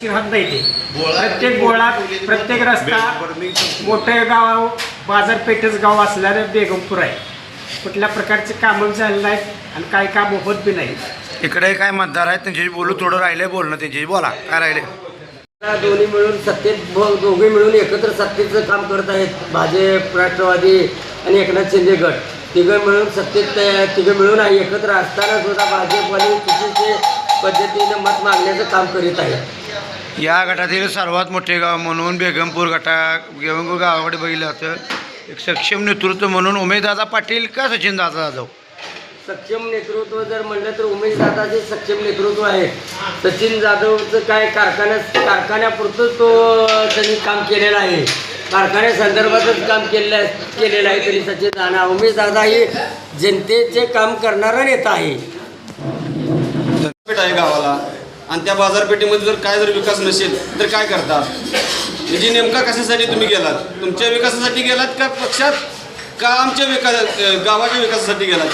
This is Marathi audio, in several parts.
राहत नाही ते प्रत्येक बोळात प्रत्येक रस्ता मोठे गाव बाजारपेठेच गाव असल्यानं बेगमपूर आहे. कुठल्या प्रकारचे कामं झाले नाहीत आणि काही काम होत बी नाही इकडे काय मतदार आहेत त्यांच्याशी बोलू थोडं राहिले बोलणं त्यांच्याशी बोला. काय राहिले? दोन्ही मिळून सत्तेत ब- दोघे मिळून एकत्र सत्तेचं काम करत आहेत. भाजप राष्ट्रवादी आणि एकनाथ शिंदे गट. तिघं मिळून सत्तेत ते- तिघं मिळून आहे एकत्र असताना सुद्धा भाजपवाले चुकीचे पद्धतीने मत मागण्याचं काम करीत आहेत. या गटातील सर्वात मोठे गाव म्हणून बेगमपूर गटा बेगमपूर गावाकडे बघितलं जातं. एक सक्षम नेतृत्व म्हणून उमेशदादा पाटील का सचिन दादा जाधव? सक्षम नेतृत्व जर म्हणलं तर उमेश दादाचे सक्षम नेतृत्व आहे. सचिन जाधवचं काय कारखान्यात कारखान्यापुरतं तो त्यांनी काम केलेलं आहे. कारखान्यासंदर्भातच काम केलेलं केलेलं आहे तरी सचिन दादा उमेश दादा हे जनतेचे काम करणारा नेता आहे. आहे गावाला. आणि त्या बाजारपेठेमध्ये जर काय जर विकास नसेल तर काय करता? म्हणजे नेमका कशासाठी तुम्ही गेलात? तुमच्या विकासासाठी गेलात का पक्षात? का आमच्या विकास गावाच्या विकासासाठी गेलात?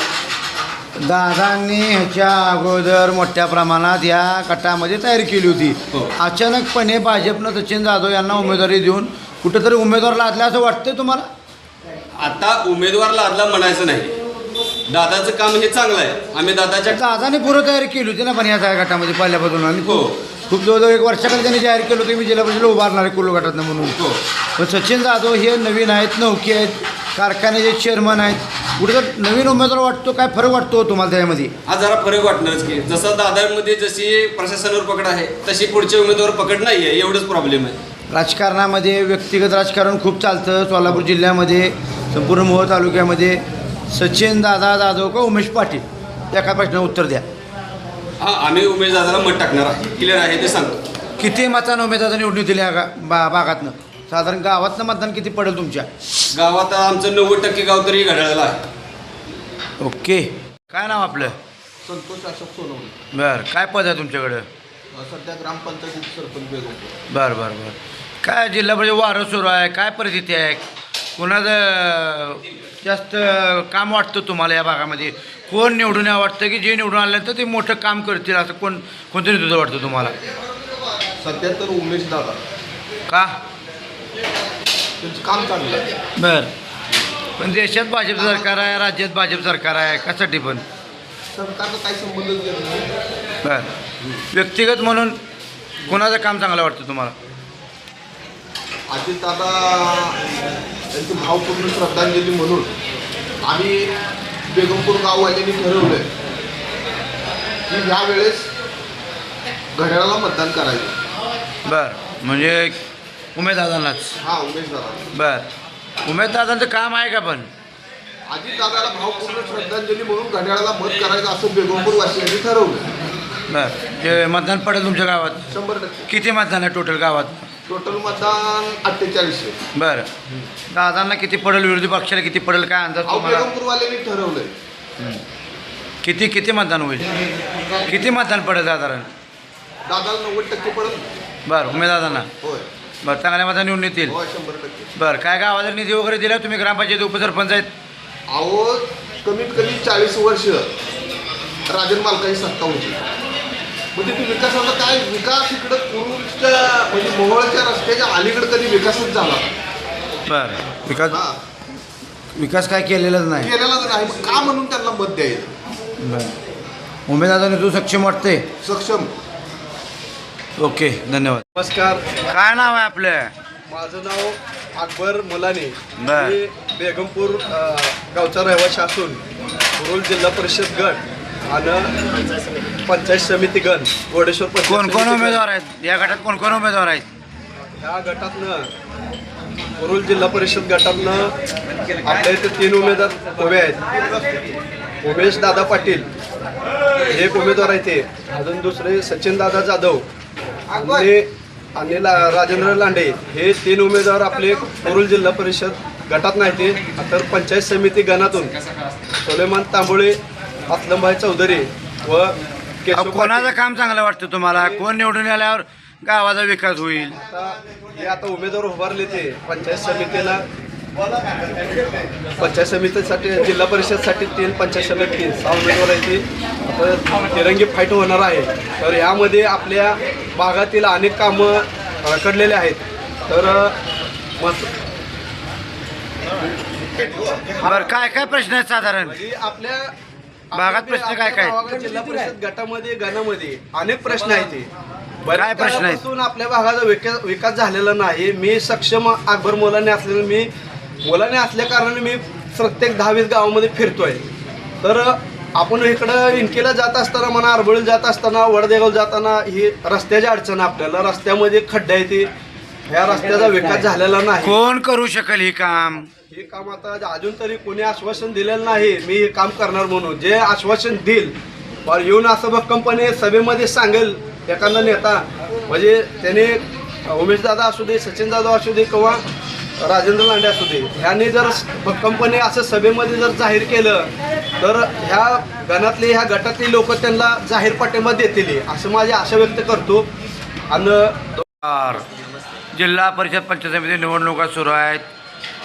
दादांनी ह्याच्या अगोदर मोठ्या प्रमाणात या गटामध्ये तयारी केली होती. हो. अचानकपणे भाजपनं सचिन जाधव यांना उमेदवारी देऊन कुठेतरी उमेदवार लादला असं वाटतंय तुम्हाला? आता उमेदवार लादला म्हणायचं नाही. दादाचं काम हे चांगलं आहे. आम्ही दादाच्या दादाने पूर्व तयारी केली होती ना पण या सगळ्या गटामध्ये पहिल्यापासून. आणि हो. खूप जवळजवळ एक वर्षाखाली त्यांनी जाहीर केलं होतं मी जिल्हा परिषदेला उभारणार आहे कुल्लू गटातनं म्हणून. हो. पण सचिन जाधव हे नवीन आहेत नौके आहेत कारखान्याचे चेअरमन आहेत. कुठे तर नवीन उमेदवार वाटतो काय फरक वाटतो तुम्हाला त्यामध्ये? आज जरा फरक वाटणारच की जसं दादांमध्ये जशी प्रशासनावर पकड आहे तशी पुढच्या उमेदवार पकड नाही आहे एवढंच प्रॉब्लेम आहे. राजकारणामध्ये व्यक्तिगत राजकारण खूप चालतं. सोलापूर जिल्ह्यामध्ये संपूर्ण मोहोळ तालुक्यामध्ये. सचिन दादा जाधव का उमेश पाटील? एका प्रश्नाचं उत्तर द्या. हा आम्ही उमेश दादाला मत टाकणार आहे. क्लिअर आहे ते सांगतो किती मतानं उमेदवार निवडून दिले या गा बा भागातनं. साधारण गावातनं मतदान किती पडेल तुमच्या? गावात आमचं नव्वद टक्के गाव तरी घड्याळाला आहे. ओके. काय नाव आपलं? संतोष अशोक सोनवणे. बरं काय पद आहे तुमच्याकडं? सध्या ग्रामपंचायत उपसरपंच बेगमपूर बरं बरं बरं. काय जिल्हा परिषद वारं सुरू आहे? काय परिस्थिती आहे? कुणाचं जास्त काम वाटतं तुम्हाला या भागामध्ये? कोण निवडून या वाटतं की जे निवडून आल्यानंतर ते मोठं काम करतील असं कोण कोणतं नेतृत्व वाटतं तुम्हाला? सध्या तर उमेश दादा. का? त्यांचं काम चांगलं आहे. बरं. पण देशात भाजप सरकार आहे राज्यात भाजप सरकार आहे कशासाठी पण? सरकारचा काही संबंधच येत नाही. बरं. व्यक्तिगत म्हणून कोणाचं काम चांगलं वाटतं तुम्हाला? अजित दादा त्यांची भावपूर्ण श्रद्धांजली म्हणून आम्ही बेगमपूर गाववाल्यांनी ठरवलं की ह्या वेळेस घड्याळाला मतदान करायचं. बरं म्हणजे उमेदवारांनाच हा उमेश दादा. बरं उमेदवारांचं काम आहे का पण? अजित दादाला भावपूर्ण श्रद्धांजली म्हणून घड्याळाला मत करायचं असं बेगमपूर वासियांनी ठरवलं बरं ते मतदान पडेल तुमच्या गावात. शंभर टक्के. किती मतदान आहे टोटल गावात? टोटल मतदान अठ्ठेचाळीसशे. बरं. दादांना किती पडेल विरोधी पक्षाला किती पडेल काय अंदाज अहो तुम्हाला? बेगमपूरवाल्यांनी ठरवलंय. किती किती मतदान होईल? किती मतदान पडेल साधारण दादाला नव्वद टक्के पडत बरं उमेदवारांना होय. बरं चांगल्या मतदान निवडून येतील. होय शंभर टक्के. बरं काय गावाला निधी वगैरे दिला तुम्ही? ग्रामपंचायत उपसरपंच आहेत? अहो कमीत कमी चाळीस वर्ष राजन मालकाची सत्ता होती. म्हणजे ती विकासाचा काय विकास इकडं म्हणजे मोहोळच्या रस्त्याच्या अलीकडे कधी विकासच झाला बरं. विकास हा. विकास काय केलेलाच नाही. केलेलाच नाही. मग का म्हणून त्यांना मत द्यायचं? बरं. उमेदवारांनी तू सक्षम वाटते? सक्षम. ओके धन्यवाद. नमस्कार. काय नाव आहे आपलं? माझं नाव अकबर मुलानी. बर. मी बेगमपूर अ, गावचा रहिवासी असून कुरुल जिल्हा परिषद गट. आणि पंचायत समिती गण गोडेश्वर पंचायत कोण कोण समिती गण. उमेदवार आहेत? या गटात कोण कोण उमेदवार आहेत? ह्या गटातनं कुरुल जिल्हा परिषद गटातनं आपल्या इथे तीन उमेदवार उभे आहेत. उमेश दादा पाटील एक उमेदवार आहे ते. अजून दुसरे सचिन दादा जाधव आणि आणि ला- राजेंद्र लांडे हे तीन उमेदवार आपले कुरुल जिल्हा परिषद गटात नाही ते. तर पंचायत समिती गणातून. सोलेमान तांबोळे असलमभाई चौधरी व केशव कोणाचं पाटील. काम चांगलं वाटतं तुम्हाला? कोण निवडून आल्यावर गावाचा विकास होईल? आता हे आता उमेदवार उभारले ते पंचायत समितीला. पंचायत समितीसाठी जिल्हा परिषदसाठी तीन पंचायत समिती तीन सहा उमेदवारांची आता तिरंगी फाईट होणार आहे. तर यामध्ये आपल्या भागातील अनेक कामं रखडलेले आहेत. तर मत बरं काय काय प्रश्न आहेत साधारण? म्हणजे आपल्या भागात प्रश्न काय काय? जिल्हा परिषद गटामध्ये गणामध्ये अनेक प्रश्न आहेत ते. बऱ्याच प्रश्न आहेत? काळापासून आपल्या भागाचा विकास विकास झालेला नाही मी सक्षम अकबर मुलाने असलेलं मी मुलाने असल्या कारणाने मी प्रत्येक दहावीस गावामध्ये फिरतोय तर आपण इकडं इनकेला जात असताना म्हणा आरबळीला जात असताना वडदेगाव जाताना ही रस्त्याची अडचण आहे आपल्याला रस्त्यामध्ये खड्डे आहे ते ह्या रस्त्याचा विकास झालेला नाही. कोण करू शकेल हे काम? हे काम आता अजून तरी कोणी आश्वासन दिलेलं नाही. मी हे काम करणार म्हणून. जे आश्वासन देईल येऊन असं भक्कमपणे सभेमध्ये सांगेल एखादा नेता म्हणजे त्याने उमेश दादा असू दे सचिन दादा असू दे किंवा राजेंद्र लांडे असू दे ह्यांनी जर भक्कमपणे असं सभेमध्ये जर जाहीर केलं तर ह्या गणातले ह्या गटातले लोक त्यांना जाहीर पाठिंबा देतील असं माझी आशा व्यक्त करतो. आणि. जिल्हा परिषद पंचायत समिती निवडणुका सुरू आहेत.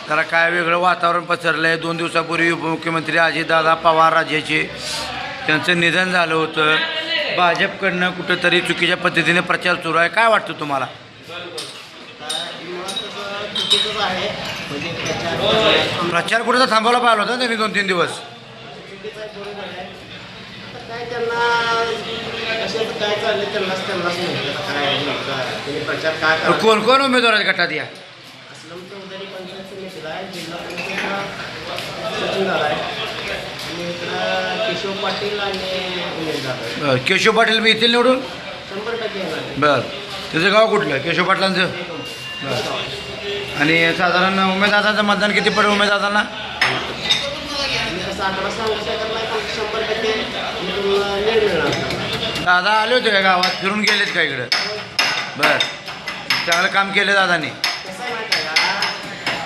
त्याला काय वेगळं वातावरण पसरलं आहे दोन दिवसापूर्वी उपमुख्यमंत्री अजितदादा पवार राजेचे त्यांचं निधन झालं होतं. भाजपकडनं कुठंतरी चुकीच्या पद्धतीने प्रचार सुरू आहे. काय वाटतं तुम्हाला? प्रचार कुठं तर थांबवला पाहिला होता त्यांनी दोन तीन दिवस कोण कोण उमेदवार आहेत गटात या? केशव पाटील मी येथील निवडून. बरं त्याचं गाव कुठलं केशव पाटलांचं? बरं. आणि साधारण उमेदवारांचं मतदान किती पडेल उमेदवारांना? शंभर टक्के दादा आले होते का गावात? फिरून गेलेत का इकडं? बर. चांगलं काम केलं दादाने. कसं आहे माहिती आहे का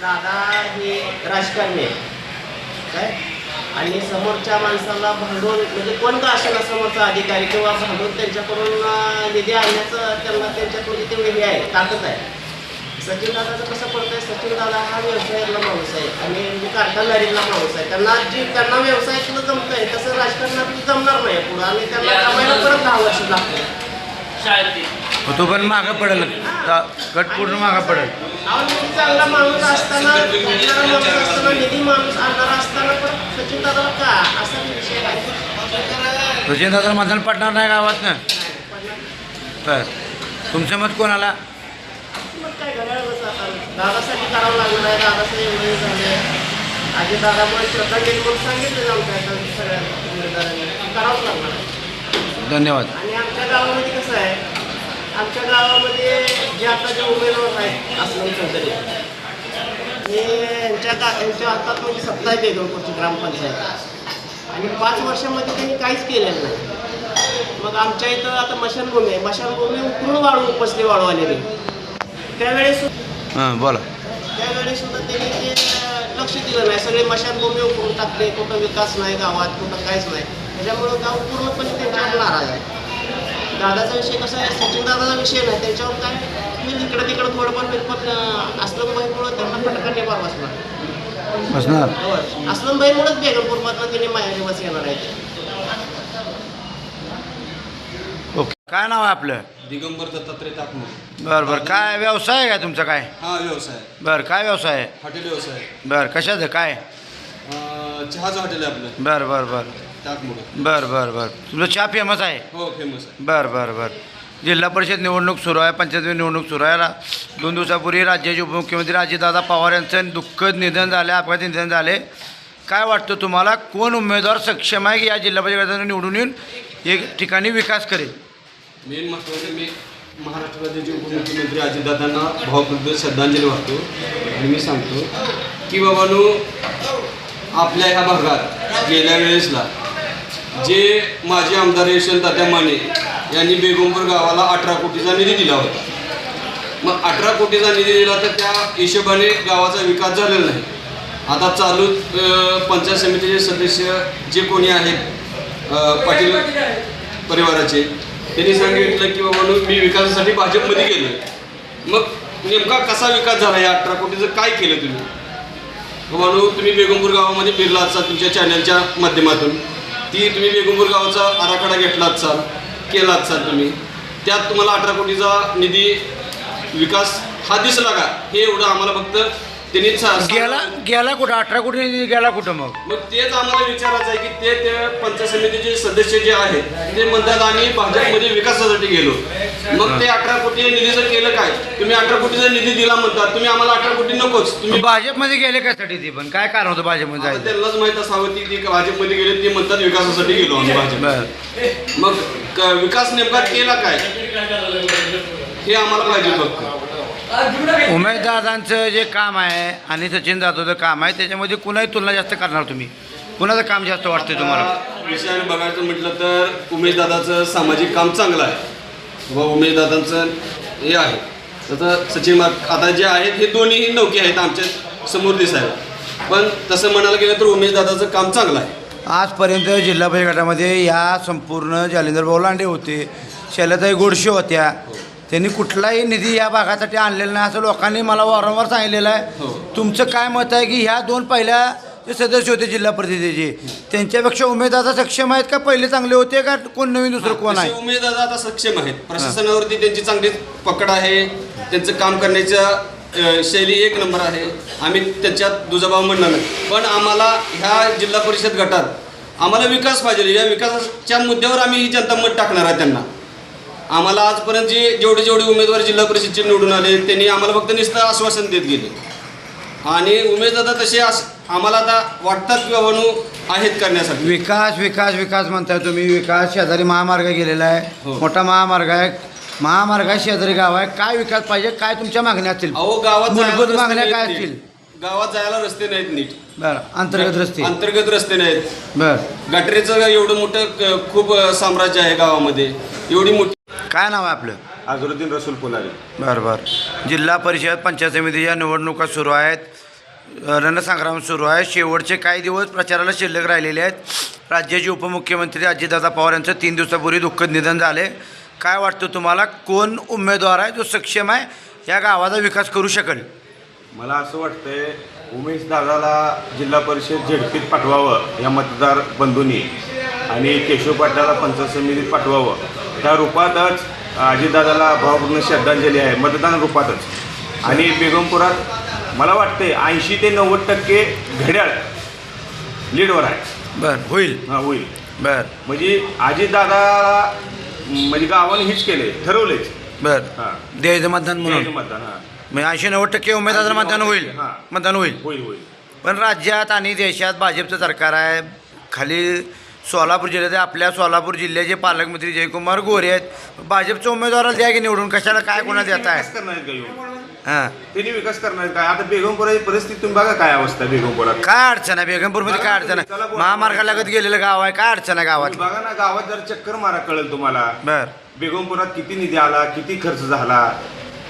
दादा हे राजकारणी आहे काय? आणि समोरच्या माणसाला भांडवल म्हणजे कोण का असेल समोरचा अधिकारी किंवा भांडवल त्यांच्याकडून अं, निधी आणण्याचं त्यांना त्यांच्याकडून तेवढी हे आहे ताकद आहे. सचिन दादाचं कसं पडतंय? सचिन दादा हा व्यवसायातला माणूस आहे आणि म्हणजे कारखानदारीतला माणूस आहे. त्यांना जी त्यांना व्यवसायातलं जमतंय तसं राजकारणात जमणार नाही पुढं आणि त्यांना कमायला परत दहा वर्ष लागतात मग तो पण मागं पडेल. गट पूर्ण मागं पडेल. चांगला माणूस असताना माणूस असताना निधी माणूस आणणारा असताना पण सचिन दादाला का? असा विषय आहे. सचिन दादा मतदान पडणार नाही गावात ना तुमचं मत कोणाला? काय आता? दादासाठी करावं लागलं आहे दादाचं एवढं झाले आधी दादामुळे श्रद्धांजली म्हणून सांगितलं आमच्या आता सगळ्या उमेदवारांनी करावंच लागणार. धन्यवाद. आणि आमच्या गावामध्ये कसं आहे आमच्या गावामध्ये जे आता जे उमेदवार आहेत असलम चौधरी हे यांच्या का यांच्या हातात म्हणजे सत्ता आहे बेगमपूरची ग्रामपंचायत. आणि पाच वर्षामध्ये त्यांनी काहीच केलेलं नाही. मग आमच्या इथं आता मशानभूमी आहे. मशानभूमी उकरून वाळू उपसली वाळू आलेली. त्यावेळेस हां बोला. त्यावेळेस सुद्धा त्यांनी ते लक्ष दिलं नाही. सगळे मशानभूमी उकरून टाकले. कुठं विकास नाही गावात कुठं काहीच नाही. त्याच्यामुळं गाव पूर्णपणे त्यांच्यावर नाराज आहे. दादाचा विषय कसा आहे? सचिन दादाचा विषय नाही. त्याच्यावर काय? मी इकडं तिकडं थोडंफार फिरपत असलम भाईमुळं त्यांना फटका टेपार बसणार बसणार असलम भाईमुळंच बेगमपूरमधनं त्यांनी माहेरी बस येणार आहे ओके काय नाव आहे आपलं? दिगंबर दत्तात्रय ताकमोड बरं बरं. काय व्यवसाय आहे का तुमचा काय? हा व्यवसाय बरं काय व्यवसाय आहे? हॉटेल व्यवसाय बरं कशाचं काय? अं, चहाचं हॉटेल आहे आपलं. बरं बरं बरं. बरं बरं बरं. तुमचं चहा फेमस आहे? हो फेमस आहे. बरं बरं बरं. जिल्हा परिषद निवडणूक सुरू आहे पंचायत निवडणूक सुरू आहे. रा दोन दिवसापूर्वी राज्याचे उपमुख्यमंत्री अजितदादा पवार यांचं दुःखद निधन झाले अपघाती निधन झाले. काय वाटतं तुम्हाला? कोण उमेदवार सक्षम आहे की या जिल्हा परिषदेने निवडून येऊन एक ठिकाणी विकास करेल? मेन महत्त्वाचं मी महाराष्ट्र राज्याचे उपमुख्यमंत्री अजितदादांना भावपूर्ण श्रद्धांजली वाहतो. आणि मी सांगतो की बाबांनो आपल्या ह्या भागात गेल्या वेळेसला जे माजी आमदार यशवंत तात्या माने यांनी बेगमपूर गावाला अठरा कोटीचा निधी दिला होता. मग अठरा कोटीचा निधी दिला तर त्या हिशोबाने गावाचा विकास झालेला नाही. आता चालू पंचायत समितीचे सदस्य जे कोणी आहेत पाटील परिवाराचे त्यांनी सांगितलं की बाबा मी विकासासाठी भाजपमध्ये गेलो मग नेमका कसा विकास झाला या अठरा कोटीचं? काय केलं तुम्ही? म्हणून तुम्ही बेगमपूर गावामध्ये फिरला असाल तुमच्या चॅनलच्या माध्यमातून. ती तुम्ही बेगमपूर गावाचा आराखडा घेतला असाल केला असाल तुम्ही. त्यात तुम्हाला अठरा कोटीचा निधी विकास हा दिसला का? हे एवढं आम्हाला फक्त त्यांनी गेला गेला कुठं? अठरा कोटी गेला कुठं मग? मग तेच आम्हाला विचारायचं आहे की ते ते पंचायत समितीचे सदस्य जे आहेत ते म्हणतात आम्ही भाजपमध्ये विकासासाठी गेलो. मग ते अठरा कोटी निधीचं केलं काय? तुम्ही अठरा कोटीचा निधी दिला म्हणतात. तुम्ही आम्हाला अठरा कोटी नकोच. तुम्ही भाजपमध्ये गेले कशासाठी ते पण? काय कारण होतं भाजपमध्ये आता जायचं? त्यांनाच माहीत असावं ती ती भाजपमध्ये गेले ते म्हणतात विकासासाठी गेलो आम्ही भाजप बर मग क- विकास नेमका केला काय? हे आम्हाला पाहिजे फक्त. उमेददारांचं जे काम आहे आणि सचिन जाधवचं काम आहे त्याच्यामध्ये कुणाही तुलना जास्त करणार तुम्ही? कुणाचं काम जास्त वाटतं तुम्हाला? विषयाने बघायचं म्हटलं तर उमेशदादाचं सामाजिक काम चांगलं आहे. व उमेशदादांचं हे आहे. तसं सचिन आता जे आहेत हे दोन्हीही नौके आहेत आमच्यासमोर दिसायला. पण तसं म्हणायला गेलं तर उमेशदादाचं काम चांगलं आहे. आजपर्यंत जिल्हा परिषद गटामध्ये या संपूर्ण जालिंदर भाऊ लांडे होते शैलताई गोडशे होत्या त्यांनी कुठलाही निधी या भागासाठी आणलेला नाही असं लोकांनी मला वारंवार सांगितलेलं आहे. हो. तुमचं काय मत आहे की ह्या दोन पहिल्या जे सदस्य होते जिल्हा परिषदेचे त्यांच्यापेक्षा उमेदवार सक्षम आहेत का पहिले चांगले होते का कोण नवीन दुसरं कोण आहे? उमेदवार आता सक्षम आहेत. प्रशासनावरती त्यांची चांगली पकड आहे. त्यांचं काम करण्याच्या शैली एक नंबर आहे. आम्ही त्याच्यात दुजाभाव म्हणणार नाही. पण आम्हाला ह्या जिल्हा परिषद गटात आम्हाला विकास पाहिजे. या विकासाच्या मुद्द्यावर आम्ही ही जनता मत टाकणार आहे त्यांना. आम्हाला आजपर्यंत जे जेवढे जेवढे उमेदवार जिल्हा परिषदचे निवडून आले त्यांनी आम्हाला फक्त नुसतं आश्वासन देत गेले. आणि उमेदवार तसे आस आम्हाला आता वाटतात की बाबांनो आहेत करण्यासाठी. विकास विकास विकास म्हणताय तुम्ही. विकास शेजारी महामार्ग गेलेला आहे. हो. मोठा महामार्ग आहे. महामार्ग आहे शेजारी गाव आहे. काय विकास पाहिजे? काय तुमच्या मागण्या असतील? अहो गावात जायला मूलभूत रस्ते मागण्या नाहीत काय नीट. असतील? गावात जायला रस्ते नाहीत नीट. बरं. अंतर्गत रस्ते. अंतर्गत रस्ते नाहीत. बर. गटरेचं एवढं मोठं क- खूप अ, साम्राज्य आहे गावामध्ये. एवढी मोठी काय नाव आहे आपलं? अझरुद्दीन रसूल पुलारी. बरं बरं. जिल्हा परिषद पंचायत समितीच्या निवडणुका सुरू आहेत. रणसंग्राम सुरू आहे. शेवटचे काही दिवस प्रचाराला शिल्लक राहिलेले आहेत. राज्याचे उपमुख्यमंत्री अजितदादा पवार यांचं तीन दिवसापूर्वी दुःखद निधन झाले. काय वाटतं तुम्हाला? कोण उमेदवार आहे? जो सक्षम आहे? या गावाचा विकास करू शकेल. मला असं वाटतंय उमेश दादाला जिल्हा परिषद झेडपीत पाठवावं या मतदार बंधूंनी आणि केशव पाटलाला पंचायत समितीत पाठवावं. त्या रूपातच अजितदादाला भावपूर्ण श्रद्धांजली आहे मतदान रूपातच. आणि बेगमपुरात मला वाटते ऐंशी ते नव्वद टक्के घड्याळ लीडवर आहे. बरं होईल. हां होईल. बरं. म्हणजे अजितदादाला म्हणजे गावाने हेच केले ठरवलेच बरं. हां. द्यायचं मतदान म्हणून. मतदान हां. म्हणजे ऐंशी नव्वद टक्के उमेदवारांना मतदान होईल. हां. मतदान होईल. होईल होईल. पण राज्यात आणि देशात भाजपचं सरकार आहे. खाली सोलापूर जिल्ह्यात आपल्या सोलापूर जिल्ह्याचे पालकमंत्री जयकुमार गोरे आहेत भाजपच्या उमेदवाराला द्या की निवडून? कशाला काय कोणाला देत विकास आहे करणार आहेत का येऊन? हां. त्यांनी विकास करणार आहेत काय आता बेगमपुराची परिस्थिती तुम्ही बघा काय अवस्था आहे बेगमपुरात. काय अडचण आहे? बेगमपूरमध्ये काय अडचण आहे? महामार्गालगत गेलेलं गाव आहे. काय अडचण आहे गावात? बघा ना गावात जर चक्कर मारा कळेल तुम्हाला. बर. बेगमपुरात किती निधी आला किती खर्च झाला?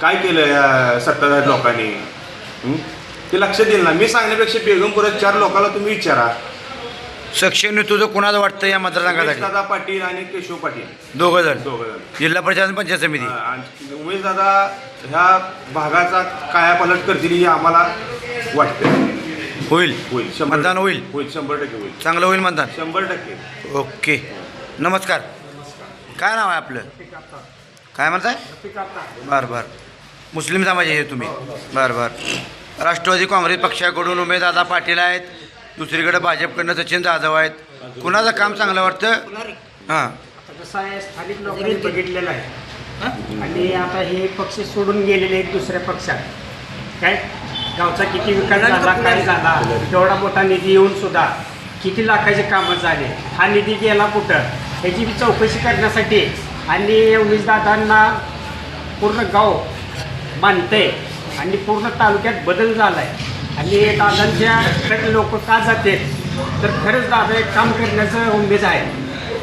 काय केलं या सत्ताधारी लोकांनी? हं? ते लक्ष देईल ना. मी सांगण्यापेक्षा बेगमपुरात चार लोकांना तुम्ही विचारा. सक्षम तुझं कुणाचं वाटतं या मतदारसंघासाठी? दादा पाटील आणि केशव पाटील. दोघं जण? दोघं जण. जिल्हा परिषद आणि पंचायत समिती. उमेश दादा ह्या भागाचा कायापालट करतील हे आम्हाला वाटतं होईल. होईल. शंभर मतदान होईल. होईल शंभर टक्के होईल. चांगलं होईल मतदान. शंभर टक्के. ओके. नमस्कार. काय नाव आहे आपलं? काय म्हणताय? बरं बरं. मुस्लिम समाज आहे तुम्ही. बरं बरं. राष्ट्रवादी काँग्रेस पक्षाकडून उमेददादा पाटील आहेत. दुसरीकडे भाजपकडनं सचिन जाधव आहेत. कुणाचं काम चांगलं वाटतं? हां. आता कसं आहे स्थानिक लोकांनी बघितलेलं आहे. आणि आता हे पक्ष सोडून गेलेले आहेत दुसऱ्या पक्षात. काय? गावचा किती विकास झाला काय झाला तेवढा मोठा निधी येऊन सुद्धा किती लाखाचे कामं झाले? हा निधी गेला कुठं? ह्याची बी चौकशी करण्यासाठी आणि उमेशदादांना पूर्ण गाव मानते आणि पूर्ण तालुक्यात बदल झाला आहे आणि दादांच्या लोक का जाते? तर खरंच दादा एक काम करण्याचं उमेद आहे.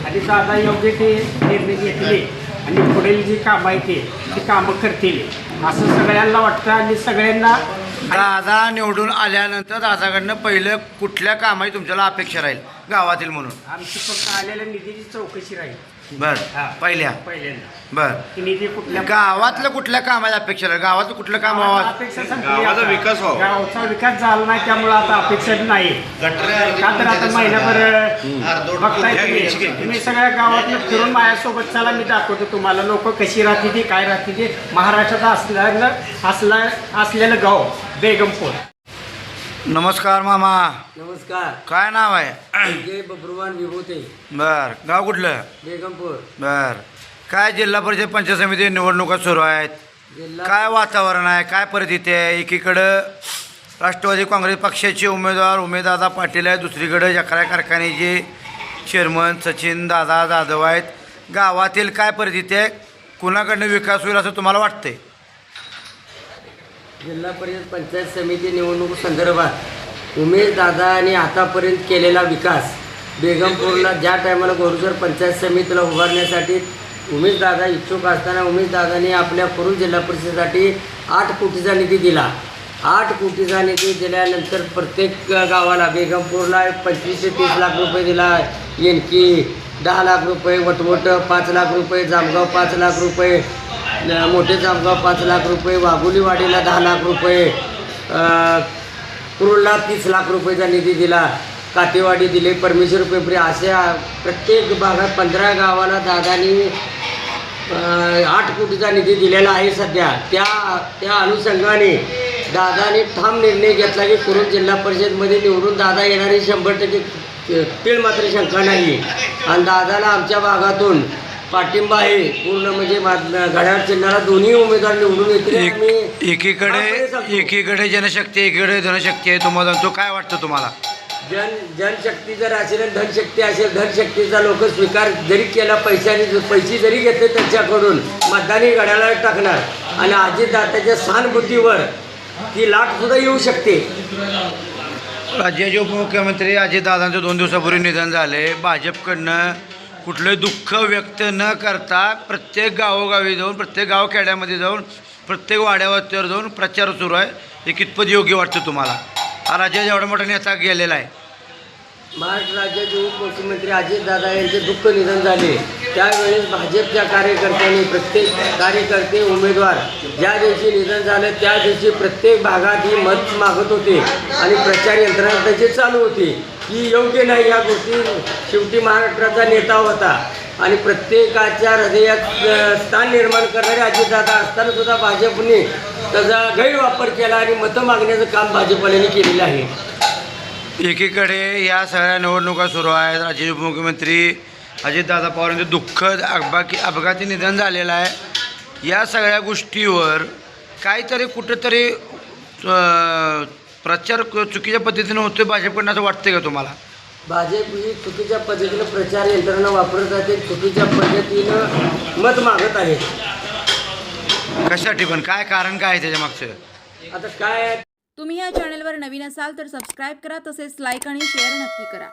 आणि दादा योग्य ते निर्णय घेतले आणि पुढील जी कामं आहे ते ती कामं करतील. असं सगळ्यांना वाटतं आणि सगळ्यांना दादा निवडून आल्यानंतर दादाकडनं पहिलं कुठल्या कामाची तुमच्याला अपेक्षा राहील? गावातील म्हणून. आमची फक्त आलेल्या निधीची चौकशी राहील. बर हा. पहिल्या. पहिल्यांदा. बर. की निधी कुठल्या गावातलं कुठल्या कामाची अपेक्षा आहे? गावातलं कुठलं काम अपेक्षा संपली गावाचा आता. विकास व्हावा. गावचा विकास झाला नाही त्यामुळे आता अपेक्षा नाही. का तर आता महिनाभर बघताय तुम्ही. तुम्ही सगळ्या गावातलं फिरून माझ्यासोबत चला मी दाखवतो तुम्हाला. लोक कशी राहते ती काय राहते ती महाराष्ट्रात असलेलं असला असलेलं गाव बेगमपूर. नमस्कार मामा. नमस्कार. काय नाव आहे? जय बब्रुवान विभूते. बर. गाव कुठलं? बेगमपूर. बर. काय जिल्हा परिषद पंचायत समिती निवडणुका सुरू आहेत? जिल्हा काय वातावरण आहे? काय परिस्थिती आहे? एकीकडं राष्ट्रवादी काँग्रेस पक्षाचे उमेदवार उमेददादा पाटील आहे दुसरीकडे जकरा कारखान्याचे चेअरमन सचिन दादा जाधव आहेत. गावातील काय परिस्थिती आहे? कुणाकडनं विकास होईल असं तुम्हाला वाटतंय? जिल्हा परिषद पंचायत समिती निवडणूक संदर्भात उमेश दादाने आतापर्यंत केलेला विकास बेगमपूरला ज्या टायमाला गोरुसर पंचायत समितीला उभारण्यासाठी उमेश दादा इच्छुक असताना उमेश दादाने आपल्या कुरुल जिल्हा परिषदेसाठी आठ कोटीचा निधी दिला. आठ कोटीचा निधी दिल्यानंतर प्रत्येक गावाला बेगमपूरला पंचवीस ते तीस लाख रुपये दिला. येनकी दहा लाख रुपये वटवट पाच लाख रुपये जामगाव पाच लाख रुपये मोठे जामगाव पाच लाख रुपये वाघोलीवाडीला दहा लाख रुपये कुरुळला तीस लाख रुपयेचा निधी दिला काटेवाडी दिले परमेश्वर पिंपरी अशा प्रत्येक भागात पंधरा गावाला दादानी आठ कोटीचा निधी दिलेला आहे सध्या. त्या त्या अनुषंगाने दादाने ठाम निर्णय घेतला की कुरुण जिल्हा परिषदमध्ये निवडून दादा येणारी शंभर टक्के तीळ मात्र शंका नाही. आणि दादाला आमच्या भागातून पाठिंबा आहे. पूर्ण म्हणजे घड्याळ चिन्हाला दोन्ही उमेदवार निवडून येतील. एकीकडे. एकीकडे जनशक्ती एकीकडे धनशक्ती आहे. तुम्हाला तो काय वाटतं तुम्हाला? जन जनशक्ती जर असेल आणि धनशक्ती असेल धनशक्तीचा लोक स्वीकार जरी केला पैशाने पैसे जरी घेतले त्यांच्याकडून मतदानी घड्याला टाकणार. आणि अजितदादाच्या सहानुभूतीवर ती लाट सुद्धा येऊ शकते. राज्याचे उपमुख्यमंत्री अजितदादांचं दोन दिवसापूर्वी निधन झाले. भाजपकडनं कुठलंही दुःख व्यक्त न करता प्रत्येक गावोगावी जाऊन प्रत्येक गावखेड्यामध्ये जाऊन प्रत्येक वाड्यावरतीवर जाऊन प्रचार सुरू आहे. हे कितपत योग्य वाटतं तुम्हाला? हा राज्याचा एवढा मोठा नेता गेलेला आहे. महाराष्ट्र राज्याचे उपमुख्यमंत्री अजितदादा यांचे दुःख निधन झाले. त्यावेळेस भाजपच्या कार्यकर्त्यांनी प्रत्येक कार्यकर्ते उमेदवार ज्या दिवशी निधन झालं त्या दिवशी प्रत्येक भागात ही मत मागत होते आणि प्रचार यंत्रणा त्याची चालू होती. ही योग्य नाही या गोष्टी. शेवटी महाराष्ट्राचा नेता होता. आणि प्रत्येकाच्या हृदयात स्थान निर्माण करणारे अजितदादा असताना सुद्धा भाजपने त्याचा गैरवापर केला आणि मतं मागण्याचं काम भाजपने केलेलं आहे. एकीकडे या सगळ्या निवडणुका सुरू आहेत. राज्याचे उपमुख्यमंत्री अजितदादा पवार यांचं दुःखद अपघाती अपघाती निधन झालेलं आहे. या सगळ्या गोष्टीवर काहीतरी कुठंतरी प्रचार क- चुकीच्या पद्धतीनं होतोय भाजपकडनं असं वाटतंय का तुम्हाला? भाजप ही चुकीच्या पद्धतीनं प्रचार यंत्रणा वापरत आहे चुकीच्या पद्धतीनं मत मागत आहे. कशासाठी पण? काय कारण काय आहे त्याच्या मागचं? आता काय तुम्ही या चॅनलवर नवीन असाल तर सबस्क्राईब करा तसेच लाईक आणि शेअर नक्की करा.